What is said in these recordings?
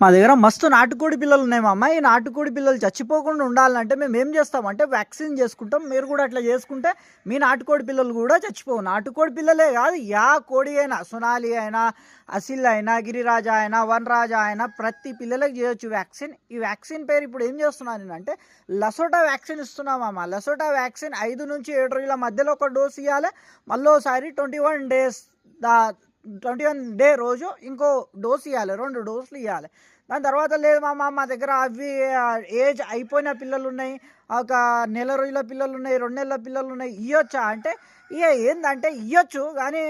మా దగ్గర మస్తు నాటుకోడి పిల్లలు ఉన్నాయి మా అమ్మ ఈ నాటుకోడి పిల్లలు చచ్చిపోకుండా ఉండాలంటే మేము ఏం చేస్తామంటే వ్యాక్సిన్ చేసుకుంటాం. మీరు కూడా అట్లా చేసుకుంటే మీ నాటుకోడి పిల్లలు కూడా చచ్చిపోవు. నాటుకోడి పిల్లలే కాదు యా కోడి అయినా సునాలి అయినా అసిల్ అయినా గిరిరాజా అయినా వనరాజా అయినా ప్రతి పిల్లలకి చేయొచ్చు వ్యాక్సిన్. ఈ వ్యాక్సిన్ పేరు ఇప్పుడు ఏం చేస్తున్నాను నేను అంటే లసోటా వ్యాక్సిన్ ఇస్తున్నామమ్మ లసోటా వ్యాక్సిన్ ఐదు నుంచి ఏడు రోజుల మధ్యలో ఒక డోస్ ఇవ్వాలి మళ్ళీ ఒకసారి ట్వంటీ వన్ డేస్ దా ట్వంటీ వన్ డే రోజు ఇంకో డోస్ ఇవ్వాలి రెండు డోసులు ఇవ్వాలి దాని తర్వాత లేదు మా మా దగ్గర అవి ఏజ్ అయిపోయిన పిల్లలు ఉన్నాయి ఒక నెల రోజుల పిల్లలు ఉన్నాయి రెండు నెలల పిల్లలు ఉన్నాయి ఇవ్వచ్చా అంటే ఇక ఏందంటే ఇవ్వచ్చు కానీ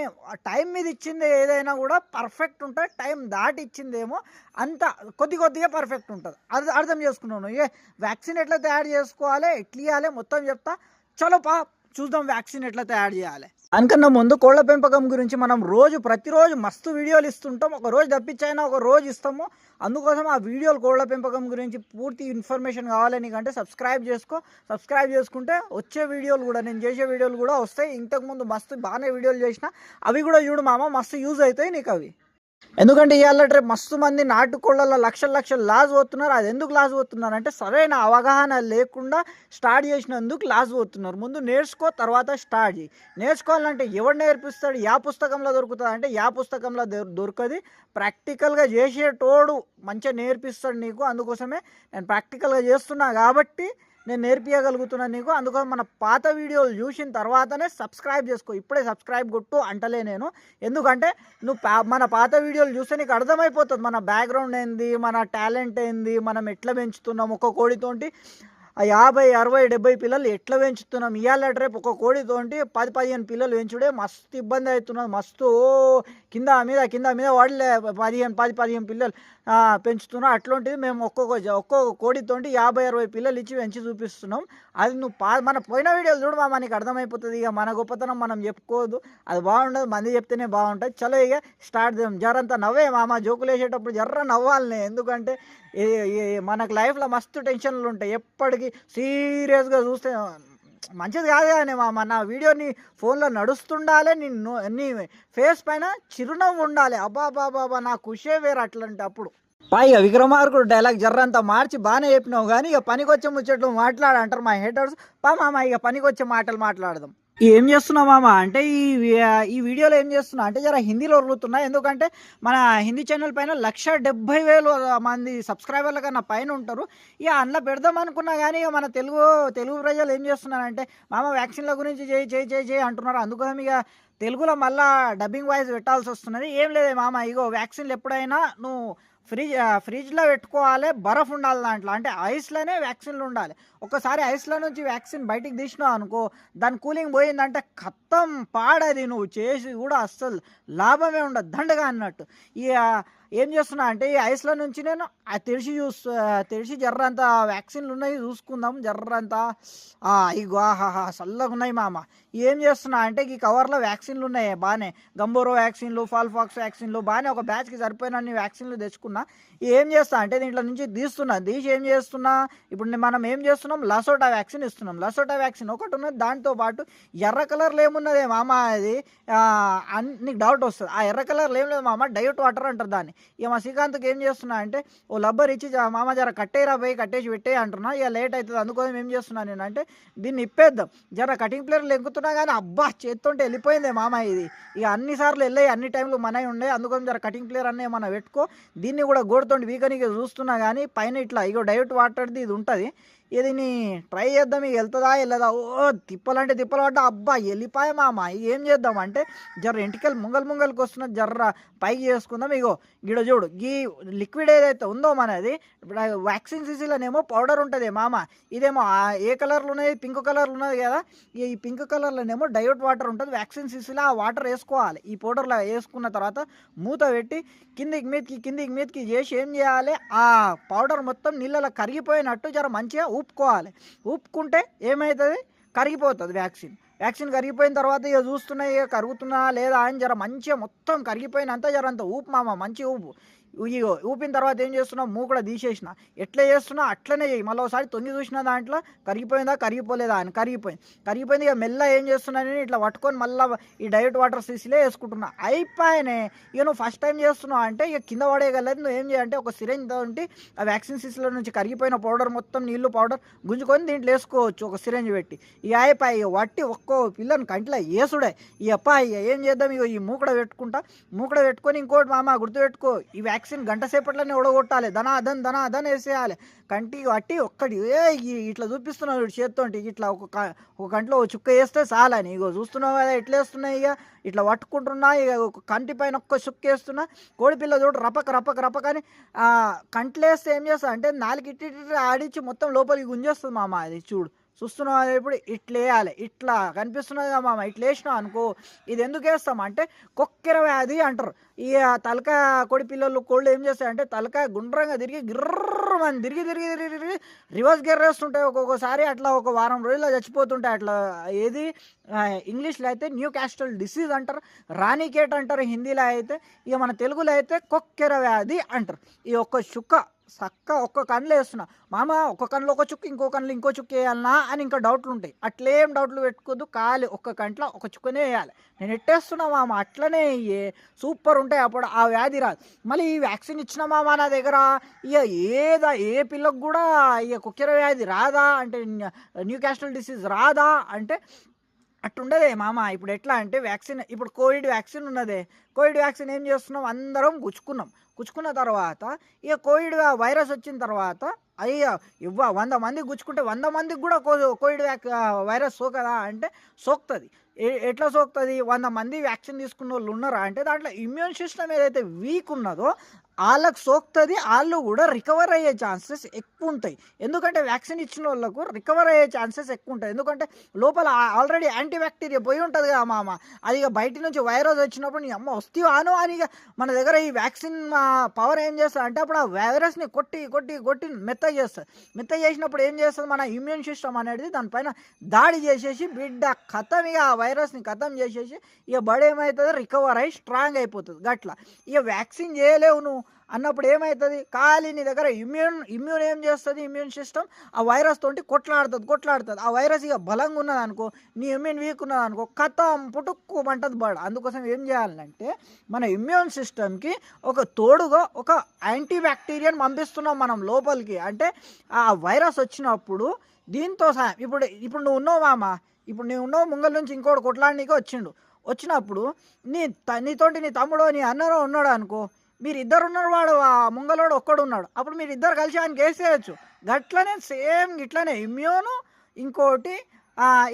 టైం మీద ఇచ్చింది ఏదైనా కూడా పర్ఫెక్ట్ ఉంటుంది టైం దాటి ఇచ్చిందేమో అంత కొద్ది కొద్దిగా పర్ఫెక్ట్ ఉంటుంది. అది అర్థం చేసుకున్నాను. ఏ వ్యాక్సిన్ ఎట్లా తయారు చేసుకోవాలి ఎట్లా ఇవ్వాలి మొత్తం చెప్తా. చలో పా చూద్దాం వ్యాక్సిన్ ఎట్లా తయారు చేయాలి. అందుకన్నా ముందు కోళ్ళ పెంపకం గురించి మనం రోజు ప్రతిరోజు మస్తు వీడియోలు ఇస్తుంటాం. ఒక రోజు తప్పించైనా ఒక రోజు ఇస్తాము. అందుకోసం ఆ వీడియోలు కోళ్ళ పెంపకం గురించి పూర్తి ఇన్ఫర్మేషన్ కావాలని నీకంటే సబ్స్క్రైబ్ చేసుకో. సబ్స్క్రైబ్ చేసుకుంటే వచ్చే వీడియోలు కూడా నేను చేసే వీడియోలు కూడా వస్తాయి. ఇంతకుముందు మస్తు బాగానే వీడియోలు చేసిన. అవి కూడా చూడు మామ మస్తు యూజ్ అవుతాయి నీకు అవి ఎందుకంటే ఇవాళ రేపు మస్తు మంది నాటుకోళ్ళల్లో లక్షల లక్షలు లాస్ పోతున్నారు. అది ఎందుకు లాస్ పోతున్నారు అంటే సరైన అవగాహన లేకుండా స్టార్ట్ చేసినందుకు లాస్ పోతున్నారు. ముందు నేర్చుకో తర్వాత స్టార్ట్ చేయి. నేర్చుకోవాలంటే ఎవడు నేర్పిస్తాడు? యా పుస్తకంలో దొరుకుతుంది. అంటే యా పుస్తకంలో దొరకది. ప్రాక్టికల్గా చేసేటోడు మంచిగా నేర్పిస్తాడు నీకు. అందుకోసమే నేను ప్రాక్టికల్గా చేస్తున్నా కాబట్టి నేను నేర్పించగలుగుతున్నాను నీకు. అందుకని మన పాత వీడియోలు చూసిన తర్వాతనే సబ్స్క్రైబ్ చేసుకో. ఇప్పుడే సబ్స్క్రైబ్ కొట్టు అంటలే నేను. ఎందుకంటే నువ్వు మన పాత వీడియోలు చూస్తే నీకు అర్థమైపోతుంది. మన బ్యాక్గ్రౌండ్ ఏంది మన టాలెంట్ ఏంది మనం ఎట్లా పెంచుతున్నాం ఒక కోడితోటి. ఆ యాభై అరవై డెబ్బై పిల్లలు ఎట్లా పెంచుతున్నాం? ఇవాళ రేపు ఒక కోడితోటి పది పదిహేను పిల్లలు పెంచుడే మస్తు ఇబ్బంది అవుతున్నది. మస్తు కింద మీద కింద మీద వాడలే పదిహేను పది పదిహేను పిల్లలు పెంచుతున్నాం. అట్లాంటిది మేము ఒక్కొక్క ఒక్కొక్క కోడితోటి యాభై అరవై పిల్లలు ఇచ్చి పెంచి చూపిస్తున్నాం. అది నువ్వు పా మన పోయిన వీడియోలు చూడు మనకి అర్థమైపోతుంది. ఇక మన గొప్పతనం మనం చెప్పుకోదు అది బాగుండదు మంది చెప్తేనే బాగుంటుంది. చలో ఇక స్టార్ట్ చేద్దాం. జరంతా నవ్వే మామ. జోకులు వేసేటప్పుడు జర్ర నవ్వాలనే. ఎందుకంటే మనకు లైఫ్లో మస్తు టెన్షన్లు ఉంటాయి. ఎప్పటికీ సీరియస్గా చూస్తే మంచిది కాదు కానీ మామ నా వీడియోని ఫోన్లో నడుస్తుండాలి నీ నీ ఫేస్ పైన చిరునవ్వు ఉండాలి. అబ్బా బాబా నా ఖుషే వేరు అట్లాంటి అప్పుడు. పైగా విక్రమార్కుడు డైలాగ్ జర్రంతా మార్చి బాగానే చెప్పినావు కానీ ఇక పనికొచ్చే ముచ్చట్లు మాట్లాడంటారు మా హేటర్స్ పా మామ ఇక పనికొచ్చే మాటలు మాట్లాడదాం. ఏం చేస్తున్నావు మామ? అంటే ఈ ఈ వీడియోలో ఏం చేస్తున్నా అంటే జర హిందీలో వరుగుతున్నా ఎందుకంటే మన హిందీ ఛానల్ పైన లక్ష డెబ్బై వేలు మంది సబ్స్క్రైబర్ల కన్నా పైన ఉంటారు. ఇక అందులో పెడదాం అనుకున్నా కానీ ఇక మన తెలుగు తెలుగు ప్రజలు ఏం చేస్తున్నారంటే మామ వ్యాక్సిన్ల గురించి చేయి చేయి చేయి చేయి అంటున్నారు. అందుకోసం ఇక తెలుగులో మళ్ళా డబ్బింగ్ వాయిస్ పెట్టాల్సి వస్తున్నది. ఏం లేదే మామ ఇగో వ్యాక్సిన్లు ఎప్పుడైనా నువ్వు ఫ్రిడ్జ్ ఫ్రిడ్జ్లో పెట్టుకోవాలి బరఫ్ ఉండాలి దాంట్లో. అంటే ఐస్లోనే వ్యాక్సిన్లు ఉండాలి. ఒకసారి ఐస్లో నుంచి వ్యాక్సిన్ బయటికి తీసినావు అనుకో దాని కూలింగ్ పోయిందంటే ఖతం పాడది నువ్వు. చేసి కూడా అస్సలు లాభమే ఉండదు. దండగా అన్నట్టు. ఇక ఏం చేస్తున్నా అంటే ఈ ఐస్లో నుంచి నేను ఆ తెరిచి చూస్తూ తెరిచి జర్రంత వ్యాక్సిన్లు ఉన్నాయి చూసుకుందాం జర్రంతా. ఆ, ఇగో ఆహాహా చల్లగా ఉన్నాయి మామ. ఏం చేస్తున్నా అంటే ఈ కవర్లో వ్యాక్సిన్లు ఉన్నాయి బాగానే గంబోరో వ్యాక్సిన్లు ఫాల్ఫాక్స్ వ్యాక్సిన్లు బాగానే ఒక బ్యాచ్కి సరిపోయినన్ని వ్యాక్సిన్లు తెచ్చుకున్నా. ఏం చేస్తా అంటే దీంట్లో నుంచి తీస్తున్నా. తీసి ఏం చేస్తున్నా? ఇప్పుడు మనం ఏం చేస్తున్నాం? లసోటా వ్యాక్సిన్ ఇస్తున్నాం. లసోటా వ్యాక్సిన్ ఒకటి ఉన్నది. దాంతో పాటు ఎర్ర కలర్లో ఏమున్నదే మామ అది? అన్- నీకు డౌట్ వస్తుంది. ఆ ఎర్ర కలర్లో ఏం లేదు మామ డైట్ వాటర్ అంటారు దాన్ని. ఇక మా శ్రీకాంత్కి ఏం చేస్తున్నా అంటే ఓ లబ్బర్ ఇచ్చి మామ జర కట్టేరా పోయి కట్టేసి పెట్టే అంటున్నా. ఇక లేట్ అవుతుంది అందుకోసం ఏం చేస్తున్నా నేను అంటే దీన్ని ఇప్పేద్దాం. జర కటింగ్ ప్లేయర్లు ఎక్కుతున్నా కానీ అబ్బా చేత్తుంటే వెళ్ళిపోయిందే మామ ఇది. ఇక అన్నిసార్లు వెళ్ళాయి అన్ని టైంలు మనవి ఉండే. అందుకోసం జర కటింగ్ ప్లేయర్ అన్నీ మనం పెట్టుకో. దీన్ని కూడా గోడతోండి వీకనికి చూస్తున్నా కానీ పైన ఇట్లా ఇగో డైట్ వాటర్ది ఇది ఉంటుంది. దీన్ని ట్రై చేద్దాం ఇక వెళ్తుందా వెళ్ళదా? ఓ తిప్పలంటే తిప్పలు పడ్డా అబ్బా వెళ్ళిపోయా మామ ఏం చేద్దాం? అంటే జర్ర ఎంటికలు ముంగల్ ముంగల్కి వస్తున్న జర్ర పైకి చేసుకుందాం. ఇగో గిడ చూడు గీ లిక్విడ్ ఏదైతే ఉందో మనది ఇప్పుడు వ్యాక్సిన్ సీసీలోనేమో పౌడర్ ఉంటుంది మామ. ఇదేమో ఏ కలర్లో ఉన్నది పింక్ కలర్లో ఉన్నది కదా ఈ పింక్ కలర్లోనేమో డయోట్ వాటర్ ఉంటుంది వ్యాక్సిన్ సీసీలో ఆ వాటర్ వేసుకోవాలి. ఈ పౌడర్లో వేసుకున్న తర్వాత మూత పెట్టి కిందికి మీదకి కిందికి మీదకి చేసి ఏం చేయాలి? ఆ పౌడర్ మొత్తం నీళ్ళలో కరిగిపోయినట్టు జర మంచిగా ఊపుకోవాలి. ఊపుకుంటే ఏమవుతుంది కరిగిపోతుంది వ్యాక్సిన్. వ్యాక్సిన్ కరిగిపోయిన తర్వాత ఇక చూస్తున్నా ఇక కరుగుతున్నా లేదా అని జర మంచిగా మొత్తం కరిగిపోయినంత జర అంత ఊపు మామ మంచి ఊపు. ఇగో ఊపిన తర్వాత ఏం చేస్తున్నావు? మూకుడ తీసేసిన. ఎట్లా చేస్తున్నా అట్లనే చేయి. మళ్ళీ ఒకసారి తొంగి చూసిన దాంట్లో కరిగిపోయిందా? కరిగిపోలేదా అని. కరిగిపోయింది కరిగిపోయింది ఇక మెల్ల ఏం చేస్తున్నా నేను? ఇట్లా పట్టుకొని మళ్ళీ ఈ డైరెక్ట్ వాటర్ సీసీలే వేసుకుంటున్నా. అయిపోయానే. ఇక నువ్వు ఫస్ట్ టైం చేస్తున్నావు అంటే ఇక కింద పడేయగలదు. నువ్వు ఏం చేయాలంటే ఒక సిరెంజ్ ఉంటే ఆ వ్యాక్సిన్ సీసీలో నుంచి కరిగిపోయిన పౌడర్ మొత్తం నీళ్ళు పౌడర్ గుంజుకొని దీంట్లో వేసుకోవచ్చు. ఒక సిరెంజ్ పెట్టి. ఇక అయిపోయి ఇక వట్టి ఒక్కో పిల్లని కంట్లో వేసుడే ఈ అప్ప ఇక ఏం చేద్దాం? ఇక ఈ మూకడ పెట్టుకుంటా. మూకడ పెట్టుకొని ఇంకోటి మామ గుర్తుపెట్టుకో. ఈ వ్యాక్సిన్ గంట సేపట్లోనే ఉడగొట్టాలి. ధనా అదన్ ధనా అదన్ వేసేయాలి. కంటి అట్టి ఒక్కటి. ఏ ఇట్లా చూపిస్తున్నావు చేత్తో ఇట్లా ఒక ఒక కంట్లో ఒక చుక్క వేస్తే చాలని. ఇగో చూస్తున్నావు కదా ఎట్లా వేస్తున్నాయి ఇక ఇట్లా పట్టుకుంటున్నా ఇక ఒక కంటి పైన ఒక్క చుక్క వేస్తున్నా. కోడిపిల్ల చూడు రపక రపక రపక అని కంట్లో వేస్తే ఏం చేస్తా అంటే నాలుగు ఇట్టి ఆడించి మొత్తం లోపలికి గుంజేస్తుంది మామ అది చూడు చూస్తున్నావు ఇప్పుడు? ఇట్లా వేయాలి ఇట్లా కనిపిస్తున్నది మామ ఇట్లా వేసినావు అనుకో ఇది ఎందుకు వేస్తాం అంటే కొక్కెర వ్యాధి అంటారు. ఈ తలక కొడి పిల్లలు కోళ్ళు ఏం చేస్తాయంటే తలకాయ గుండ్రంగా తిరిగి గిర్ర మనం తిరిగి తిరిగి తిరిగి తిరిగి రివర్స్ గెర్రేస్తుంటాయి ఒక్కొక్కసారి. అట్లా ఒక వారం రోజుల్లో చచ్చిపోతుంటాయి. అట్లా ఏది? ఇంగ్లీష్లో అయితే న్యూ క్యాస్టల్ డిసీజ్ అంటారు. రాణికేట్ అంటారు. హిందీలో అయితే ఇక మన తెలుగులో అయితే కొక్కెర వ్యాధి అంటారు. ఈ ఒక్క చుక్క చక్క ఒక్క కన్నులు వేస్తున్నా. మామ ఒక్క కన్నులో ఒక చుక్క ఇంకో కన్నులో ఇంకో చుక్క వేయాలనా అని ఇంకా డౌట్లు ఉంటాయి. అట్లేం డౌట్లు పెట్టుకోద్దు. కాలి ఒక్క కంట్లో ఒక చుక్కనే వేయాలి. నేను ఎట్టేస్తున్నా మామ? అట్లనే ఇయ్యే సూపర్ ఉంటాయి అప్పుడు. ఆ వ్యాధి రాదు. మళ్ళీ ఈ వ్యాక్సిన్ ఇచ్చిన మామ నా దగ్గర. ఇక ఏది ఏ పిల్లకు కూడా ఇక కుక్కెర వ్యాధి రాదా అంటే న్యూ క్యాస్టల్ డిసీజ్ రాదా అంటే అట్టుండదే మామ. ఇప్పుడు ఎట్లా అంటే వ్యాక్సిన్ ఇప్పుడు కోవిడ్ వ్యాక్సిన్ ఉన్నదే. కోవిడ్ వ్యాక్సిన్ ఏం చేస్తున్నాం? అందరం గుచ్చుకున్నాం. గుచ్చుకున్న తర్వాత ఇక కోవిడ్ వైరస్ వచ్చిన తర్వాత అయ్యా ఇవ్వ వంద మంది గుచ్చుకుంటే వంద మందికి కూడా కోవిడ్ వ్యాక్ వైరస్ సోకదా అంటే సోకుతుంది. ఎట్లా సోకుతుంది? వంద మంది వ్యాక్సిన్ తీసుకున్న వాళ్ళు ఉన్నారా అంటే దాంట్లో ఇమ్యూన్ సిస్టమ్ ఏదైతే వీక్ ఉన్నదో వాళ్ళకు సోకుతుంది వాళ్ళు కూడా రికవర్ అయ్యే ఛాన్సెస్ ఎక్కువ ఉంటాయి ఎందుకంటే వ్యాక్సిన్ ఇచ్చిన వాళ్ళకు రికవర్ అయ్యే ఛాన్సెస్ ఎక్కువ ఉంటాయి ఎందుకంటే లోపల ఆల్రెడీ యాంటీ బ్యాక్టీరియా పోయి ఉంటుంది కదా మామ. అది ఇక బయట నుంచి వైరస్ వచ్చినప్పుడు నీ అమ్మ వస్తే అని ఇక మన దగ్గర ఈ వ్యాక్సిన్ పవర్ ఏం చేస్తుంది అంటే అప్పుడు ఆ వైరస్ని కొట్టి కొట్టి కొట్టి మెత్త చేస్తుంది. మెత్త చేసినప్పుడు ఏం చేస్తుంది మన ఇమ్యూన్ సిస్టమ్ అనేది దానిపైన దాడి చేసేసి బిడ్డ కథం ఇక ఆ వైరస్ని కథం చేసేసి ఇక బడి ఏమవుతుంది రికవర్ అయ్యి స్ట్రాంగ్ అయిపోతుంది. గట్ల. ఇక వ్యాక్సిన్ చేయలేవు నువ్వు. అన్నప్పుడు ఏమవుతుంది ఖాళీ నీ దగ్గర ఇమ్యూన్ ఇమ్యూన్ ఏం చేస్తుంది? ఇమ్యూన్ సిస్టమ్ ఆ వైరస్ తోటి కొట్లాడుతుంది కొట్లాడుతుంది. ఆ వైరస్ ఇక బలంగా ఉన్నది అనుకో నీ ఇమ్యూన్ వీక్ ఉన్నది అనుకో కథం పుట్టుక్కు మంటది అందుకోసం ఏం చేయాలంటే మన ఇమ్యూన్ సిస్టమ్కి ఒక తోడుగా ఒక యాంటీ బ్యాక్టీరియాని పంపిస్తున్నాం మనం లోపలికి. అంటే ఆ వైరస్ వచ్చినప్పుడు దీంతో సహా ఇప్పుడు ఇప్పుడు నువ్వు ఉన్నావు మామ ఇప్పుడు నువ్వు ఉన్నావు ముంగల్ నుంచి ఇంకోటి కొట్లాడనీకి వచ్చిండు. వచ్చినప్పుడు నీ త- నీతోటి నీ తమ్ముడో నీ అన్నరో ఉన్నాడు అనుకో మీరు ఇద్దరు ఉన్నారు వాడు ఆ ముంగలోడు ఒక్కడు ఉన్నాడు అప్పుడు మీరు ఇద్దరు కలిసి ఆయనకి వేసేయచ్చు గట్లనే సేమ్ ఇట్లనే ఇమ్యూను ఇంకోటి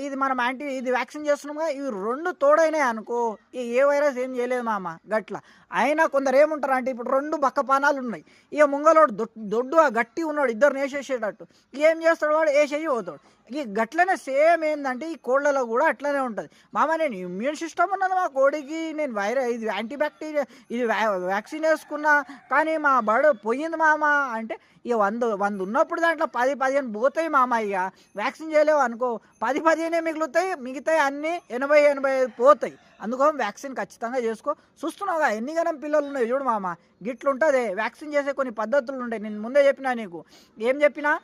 ఇది మనం యాంటీ ఇది వ్యాక్సిన్ చేస్తున్నాం కదా ఇవి రెండు తోడైనాయి అనుకో ఈ ఏ వైరస్ ఏం చేయలేదు మామ గట్ల. అయినా కొందరు ఏముంటారు అంటే ఇప్పుడు రెండు బక్కపానాలు ఉన్నాయి. ఇక ముంగలోడు దొడ్డు ఆ గట్టి ఉన్నాడు ఇద్దరు వేసేసేటట్టు. ఏం చేస్తాడు వాడు? వేసేసి పోతాడు. గట్లనే సేమ్ ఏంటంటే ఈ కోళ్ళలో కూడా అట్లనే ఉంటుంది. మామ నేను ఇమ్యూన్ సిస్టమ్ ఉన్నది మా కోడికి. నేను వైరస్ ఇది యాంటీబ్యాక్టీరియా ఇది వ్యాక్సిన్ వేసుకున్నా కానీ మా బర్డ్ పోయింది మామ. అంటే ఇక వంద వంద ఉన్నప్పుడు దాంట్లో పది పదిహేను పోతాయి మామ ఇక. వ్యాక్సిన్ చేయలేవు అనుకో. పది పదిహేనే మిగులుతాయి మిగతాయి అన్నీ ఎనభై ఎనభై ఐదు పోతాయి. అందుకోసం వ్యాక్సిన్ ఖచ్చితంగా చేసుకో. చూస్తున్నావుగా ఎన్ని గణం పిల్లలు ఉన్నాయి చూడు మామ. గిట్లుంటుంది. వ్యాక్సిన్ చేసే కొన్ని పద్ధతులు ఉంటాయి. నేను ముందే చెప్పినా నీకు. ఏం చెప్పినా?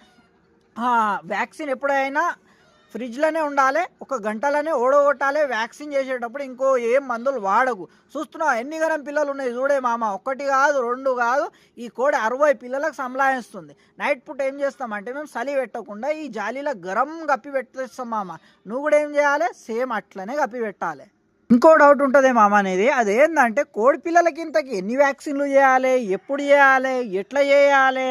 వ్యాక్సిన్ ఎప్పుడైనా ఫ్రిడ్జ్లోనే ఉండాలి ఒక గంటలోనే ఓడగొట్టాలి వ్యాక్సిన్ చేసేటప్పుడు ఇంకో ఏం మందులు వాడకు. చూస్తున్నావు ఎన్ని గరం పిల్లలు ఉన్నాయి చూడే మామ ఒకటి కాదు రెండు కాదు ఈ కోడి అరవై పిల్లలకు సంలాయిస్తుంది. నైట్ పూట ఏం చేస్తామంటే మేము చలి పెట్టకుండా ఈ జాలీలో గరం గప్పి పెట్టేస్తాం మామ. నువ్వు కూడా ఏం చేయాలి? సేమ్ అట్లనే గప్పి పెట్టాలి. ఇంకో డౌట్ ఉంటుంది మామ అనేది అదేంటంటే కోడి పిల్లలకి ఇంతకి ఎన్ని వ్యాక్సిన్లు చేయాలి? ఎప్పుడు చేయాలి? ఎట్లా చేయాలి?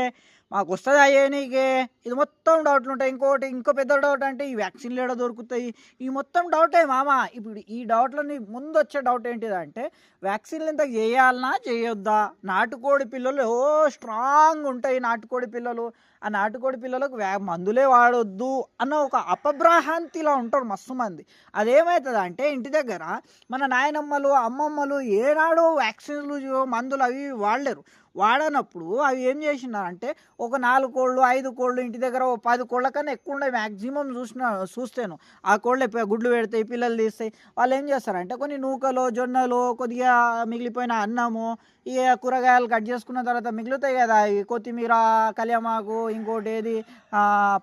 మాకు వస్తుందా ఏనీకే ఇది మొత్తం డౌట్లు ఉంటాయి ఇంకోటి ఇంకో పెద్ద డౌట్ అంటే ఈ వ్యాక్సిన్లు ఏడ దొరుకుతాయి? ఈ మొత్తం డౌటే మామ. ఇప్పుడు ఈ డౌట్లని ముందు వచ్చే డౌట్ ఏంటిదంటే వ్యాక్సిన్లు ఇంత చేయాలనా చేయొద్దా? నాటుకోడి పిల్లలు ఓ స్ట్రాంగ్ ఉంటాయి నాటుకోడి పిల్లలు. ఆ నాటుకోడి పిల్లలకు వ్యా మందులే వాడొద్దు అన్న ఒక అపభ్రాహాంతిలా ఉంటారు మస్తు మంది. అదేమవుతుంది అంటే ఇంటి దగ్గర మన నాయనమ్మలు అమ్మమ్మలు ఏనాడో వ్యాక్సిన్లు మందులు అవి వాడలేరు. వాడనప్పుడు అవి ఏం చేసినారంటే ఒక నాలుగు కోళ్ళు ఐదు కోళ్ళు ఇంటి దగ్గర ఓ పది కోళ్ళ కన్నా ఎక్కువ ఉండే మ్యాక్సిమం చూసిన చూస్తాను. ఆ కోళ్ళు గుడ్లు పెడతాయి పిల్లలు తీస్తాయి. వాళ్ళు ఏం చేస్తారంటే కొన్ని నూకలు జొన్నలు కొద్దిగా మిగిలిపోయిన అన్నము ఈ కూరగాయలు కట్ చేసుకున్న తర్వాత మిగులుతాయి కదా ఈ కొత్తిమీర కళ్యామాకు ఇంకోటి ఏది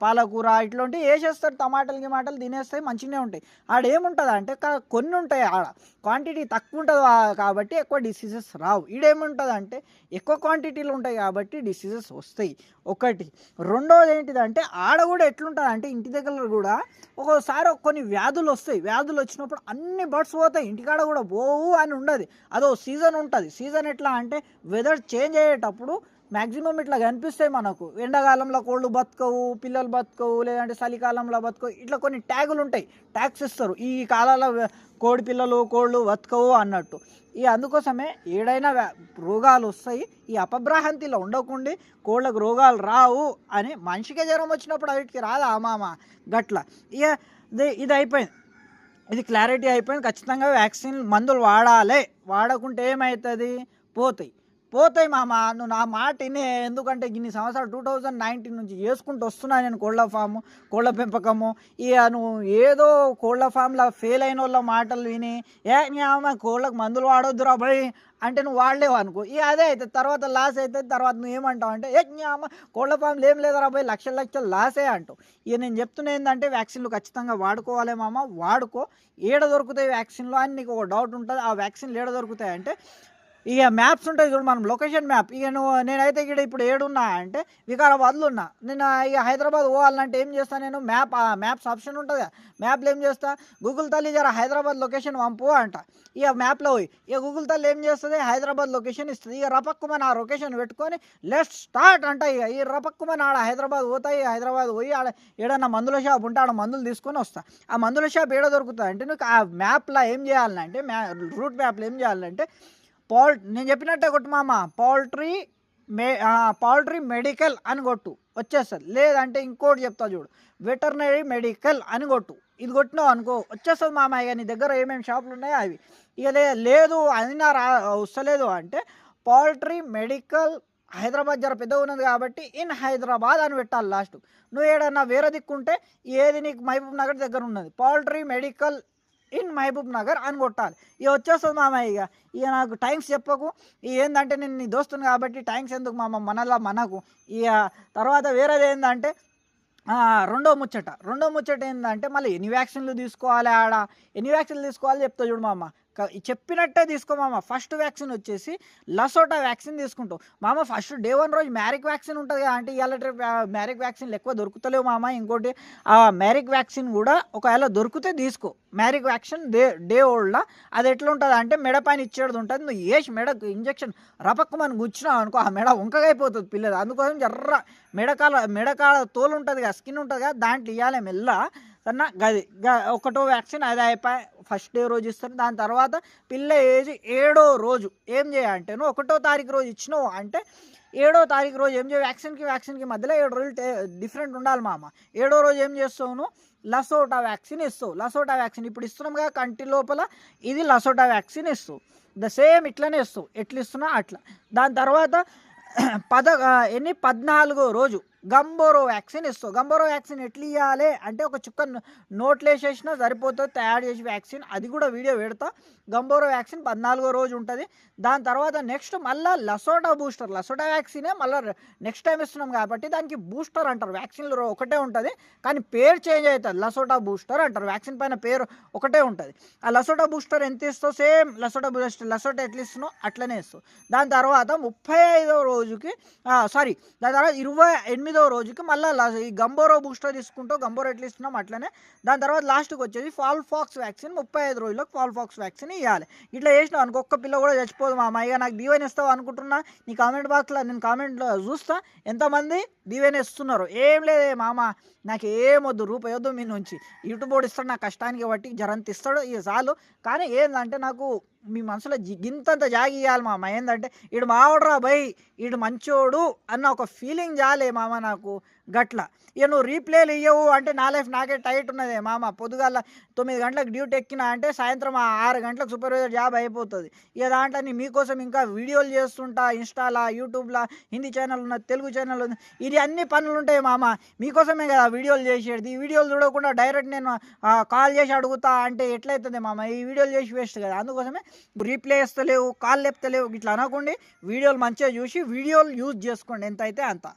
పాలకూర ఇట్లాంటివి వేసేస్తారు. టమాటాలు గిమాటలు తినేస్తాయి మంచిగానే ఉంటాయి. ఆడ ఏముంటుంది అంటే కొన్ని ఉంటాయి ఆడ. క్వాంటిటీ తక్కువ ఉంటుంది కాబట్టి ఎక్కువ డిసీజెస్ రావు. ఈడేముంటుంది అంటే ఎక్కువ క్వాంటిటీలు ఉంటాయి కాబట్టి డిసీజెస్ వస్తాయి. ఒకటి. రెండోది ఏంటిదంటే ఆడ కూడా ఎట్లుంటుంది అంటే ఇంటి దగ్గర కూడా ఒక్కోసారి కొన్ని వ్యాధులు వస్తాయి. వ్యాధులు వచ్చినప్పుడు అన్ని బర్డ్స్ పోతాయి. ఇంటికాడ కూడా పోవు అని ఉండదు. అదో సీజన్ ఉంటుంది. సీజన్ ఎట్లా అంటే వెదర్ చేంజ్ అయ్యేటప్పుడు మ్యాక్సిమం ఇట్లా కనిపిస్తాయి మనకు. ఎండాకాలంలో కోళ్ళు బతకవు పిల్లలు బతకవు లేదంటే చలికాలంలో బతకవు. ఇట్లా కొన్ని ట్యాగులు ఉంటాయి. ట్యాగ్స్ ఇస్తారు. ఈ కాలాల కోడి పిల్లలు కోళ్ళు బతకవు అన్నట్టు. ఈ అందుకోసమే ఏడైనా రోగాలు వస్తాయి. ఈ అపభ్రాహంతిలో ఉండకుండా కోళ్ళకు రోగాలు రావు అని మనిషికే జ్వరం వచ్చినప్పుడు వీటికి రాదా మామ? గట్ల. ఇక ఇది ఇది అయిపోయింది. ఇది క్లారిటీ అయిపోయింది. ఖచ్చితంగా వ్యాక్సిన్ మందులు వాడాలి. వాడకుంటే ఏమవుతుంది పోతాయి. పోతాయి మామ నువ్వు నా మాట వినే. ఎందుకంటే ఇన్ని సంవత్సరాలు టూ థౌజండ్ నైన్టీన్ నుంచి చేసుకుంటూ వస్తున్నా నేను కోళ్ళ ఫాము కోళ్ళ పెంపకము. ఇక నువ్వు ఏదో కోళ్ళ ఫామ్లో ఫెయిల్ అయిన వాళ్ళ మాటలు విని ఏ న్యామ కోళ్ళకు మందులు వాడొద్దురా భయ్ అంటే నువ్వు వాడలేవు అనుకో. ఇక అదే అవుతుంది తర్వాత లాస్ అవుతుంది తర్వాత నువ్వు ఏమంటావు అంటే ఏ న్యామ కోళ్ళ ఫామ్లు ఏం లేదురా భయ్ లక్షల లక్షలు లాసే అంటావు. ఇక నేను చెప్తున్నా ఏంటంటే వ్యాక్సిన్లు ఖచ్చితంగా వాడుకోవాలి మామ వాడుకో. ఏడ దొరుకుతాయి వ్యాక్సిన్లు? అని నీకు ఒక డౌట్ ఉంటుంది. ఆ వ్యాక్సిన్లు ఏడ దొరుకుతాయి అంటే ఇక మ్యాప్స్ ఉంటాయి చూడు మనం లొకేషన్ మ్యాప్. ఇక నువ్వు నేనైతే ఇక్కడ ఇప్పుడు ఏడున్నా అంటే వికారాబాద్లో ఉన్నా నేను ఇక హైదరాబాద్ పోవాలంటే ఏం చేస్తాను నేను? మ్యాప్ మ్యాప్స్ ఆప్షన్ ఉంటుంది కదా. మ్యాప్లో ఏం చేస్తా? గూగుల్ తల్లి జర హైదరాబాద్ లొకేషన్ పంపు అంట. ఇక మ్యాప్లో పోయి ఇక గూగుల్ తల్లి ఏం చేస్తుంది? హైదరాబాద్ లొకేషన్ ఇస్తుంది. ఇక రపక్కుమని ఆ లొకేషన్ పెట్టుకొని లెఫ్ట్ స్టార్ట్ అంట ఇక. ఈ రపక్కుమని ఆడ హైదరాబాద్ పోతాయి హైదరాబాద్ పోయి ఆడ ఏడన్నా మందుల షాప్ ఉంటే ఆడ మందులు తీసుకొని వస్తా. ఆ మందుల షాప్ ఏడ దొరుకుతుంది అంటే నీకు ఆ మ్యాప్లో ఏం చేయాలంటే మ్యా రూట్ మ్యాప్లో ఏం చేయాలంటే పౌల్ నేను చెప్పినట్టే కొట్టు మామ. పౌల్ట్రీ మే పౌల్ట్రీ మెడికల్ అని కొట్టు. వచ్చేస్తుంది. లేదంటే ఇంకోటి చెప్తా చూడు. వెటర్నరీ మెడికల్ అని కొట్టు. ఇది కొట్టినావు అనుకో వచ్చేస్తుంది మామ. ఇక నీ దగ్గర ఏమేమి షాపులు ఉన్నాయో అవి. ఇక లే లేదు అయినా రా వస్తలేదు అంటే పౌల్ట్రీ మెడికల్ హైదరాబాద్ జర పెద్దగా ఉన్నది కాబట్టి ఇన్ హైదరాబాద్ అని పెట్టాలి లాస్ట్. నువ్వు ఏడన్నా వేరే దిక్కుంటే ఏది నీకు మహబూబ్ నగర్ దగ్గర ఉన్నది. Poultry medical in Mahabub Nagar అని కొట్టాలి. ఇక వచ్చేస్తుంది మామయ్య ఇక. ఇక నాకు టైమ్స్ చెప్పకు. ఇక ఏంటంటే నేను నీ దోస్తుని కాబట్టి టైమ్స్ ఎందుకు మామ? మనలా మనకు. ఇక తర్వాత వేరేది ఏంటంటే రెండో ముచ్చట. రెండో ముచ్చట ఏంటంటే మళ్ళీ ఎన్ని వ్యాక్సిన్లు తీసుకోవాలి ఆడ? ఎన్ని వ్యాక్సిన్లు తీసుకోవాలి చెప్తా చూడు మామ. చెప్పినట్టే తీసుకో మామ. ఫస్ట్ వ్యాక్సిన్ వచ్చేసి లసోటా వ్యాక్సిన్ తీసుకుంటావు. మామ ఫస్ట్ డే వన్ రోజు మ్యారిక్ వ్యాక్సిన్ ఉంటుంది కదా అంటే ఇవాళ మ్యారిక్ వ్యాక్సిన్లు ఎక్కువ దొరుకుతలేవు మామ. ఇంకోటి ఆ మ్యారిక్ వ్యాక్సిన్ కూడా ఒకవేళ దొరికితే తీసుకో. మ్యారిక్ వ్యాక్సిన్ డే డే ఓల్డ్లా అది ఎట్లా ఉంటుంది అంటే మెడ పైన ఇచ్చేది ఉంటుంది. నువ్వు వేసి మెడకు ఇంజెక్షన్ మనం గుచ్చినావు అనుకో ఆ మెడ వంకగైపోతుంది పిల్లలు. అందుకోసం జర్ర మెడకాల మెడకాల తోలు ఉంటుంది కదా స్కిన్ ఉంటుంది కదా దాంట్లో ఇవ్వాలి మెల్ల కన్నా గది. గ- ఒకటో వ్యాక్సిన్ అది అయిపోయి ఫస్ట్ డే రోజు ఇస్తారు. దాని తర్వాత పిల్ల ఏజ్ ఏడో రోజు ఏం చేయాలంటే నువ్వు ఒకటో తారీఖు రోజు ఇచ్చినావు అంటే ఏడో తారీఖు రోజు ఏం చేయ వ్యాక్సిన్కి వ్యాక్సిన్కి మధ్యలో ఏడు రోజులు డిఫరెంట్ ఉండాలి మామ. ఏడో రోజు ఏం చేస్తావు నువ్వు? లసోటా వ్యాక్సిన్ ఇస్తావు. LaSota vaccine. ఇప్పుడు ఇస్తున్నాం కదా కంటి లోపల ఇది లసోటా వ్యాక్సిన్ ఇస్తావు. ద సేమ్ ఇట్లనే ఇస్తావు. ఎట్లా ఇస్తున్నా అట్లా. దాని తర్వాత పద ఎన్ని? పద్నాలుగో రోజు గంబోరో వ్యాక్సిన్ ఇస్తావు. గంబోరో వ్యాక్సిన్ ఎట్లా ఇవ్వాలి అంటే ఒక చుక్క నో- సరిపోతుంది తయారు చేసి వ్యాక్సిన్. అది కూడా వీడియో పెడతా. గంబోరో వ్యాక్సిన్ పద్నాలుగో రోజు ఉంటుంది. దాని తర్వాత నెక్స్ట్ మళ్ళీ లసోటా బూస్టర్. లసోటా వ్యాక్సినే మళ్ళీ నెక్స్ట్ టైం ఇస్తున్నాం కాబట్టి దానికి బూస్టర్ అంటారు. వ్యాక్సిన్లు ఒకటే ఉంటుంది. కానీ పేరు చేంజ్ అవుతుంది. లసోటా బూస్టర్ అంటారు. వ్యాక్సిన్ పైన పేరు ఒకటే ఉంటుంది. ఆ లసోటా బూస్టర్ ఎంత ఇస్తావు? సేమ్ లసోటా బూస్టర్ లసోటా ఎట్లా ఇస్తున్నావు? అట్లనే ఇస్తావు. దాని తర్వాత ముప్పై ఐదో రోజుకి సారీ దాని తర్వాత ఇరవై ఎనిమిది రోజుకి మళ్ళీ ఈ గంబోరో బూస్టర్ తీసుకుంటావు గంబోరో ఎట్లా ఇస్తున్నాం అట్లనే. దాని తర్వాత లాస్ట్కి వచ్చేసి ఫాల్ ఫాక్స్ వ్యాక్సిన్ ముప్పై ఐదు రోజులకు ఫాల్ ఫాక్స్ వ్యాక్సిన్ ఇవ్వాలి ఇట్లా చేసినావు అనుకో ఒక్క పిల్ల కూడా చచ్చిపోదు మా అమ్మాయి నాకు దీవెన ఇస్తావు అనుకుంటున్నా నీ కామెంట్ బాక్స్లో నేను కామెంట్లో చూస్తా. ఎంతమంది దీవెన ఇస్తున్నారు? ఏం లేదే మామ నాకు ఏం వద్దు రూపాయి వద్దు మీ నుంచి. యూట్యూబ్ ఇస్తాడు నా కష్టానికి బట్టి జరంత ఇస్తాడు ఇక చాలు. కానీ ఏంటంటే నాకు మీ మనసులో గింతంత జాగి ఇవ్వాలి మామ. ఏంటంటే ఈడు మావడరా బై ఈడు మంచోడు అన్న ఒక ఫీలింగ్ జాలే మామ నాకు. గట్ల. ఇక నువ్వు రీప్లేలు ఇయ్యవు అంటే నా లైఫ్ నాకే టైట్ ఉన్నదే. మామ పొద్దుగాల తొమ్మిది గంటలకు డ్యూటీ ఎక్కినా అంటే సాయంత్రం ఆ ఆరు గంటలకు సూపర్వైజర్ జాబ్ అయిపోతుంది. ఇక దాంట్లో నేను మీకోసం ఇంకా వీడియోలు చేస్తుంటా ఇన్స్టాలా యూట్యూబ్లా హిందీ ఛానల్ ఉన్నది తెలుగు ఛానల్ ఉంది ఇది అన్ని పనులు ఉంటాయి మామ. మీకోసమే కదా వీడియోలు చేసేది. ఈ వీడియోలు చూడకుండా డైరెక్ట్ నేను కాల్ చేసి అడుగుతా అంటే ఎట్లయితుంది మామ? ఈ వీడియోలు చేసి వేస్ట్ కదా. అందుకోసమే రీప్లే ఇస్తలేవు కాల్ లేపుతలేవు. ఇట్లా అనకుండా వీడియోలు మంచిగా చూసి వీడియోలు యూజ్ చేసుకోండి ఎంత అయితే అంత.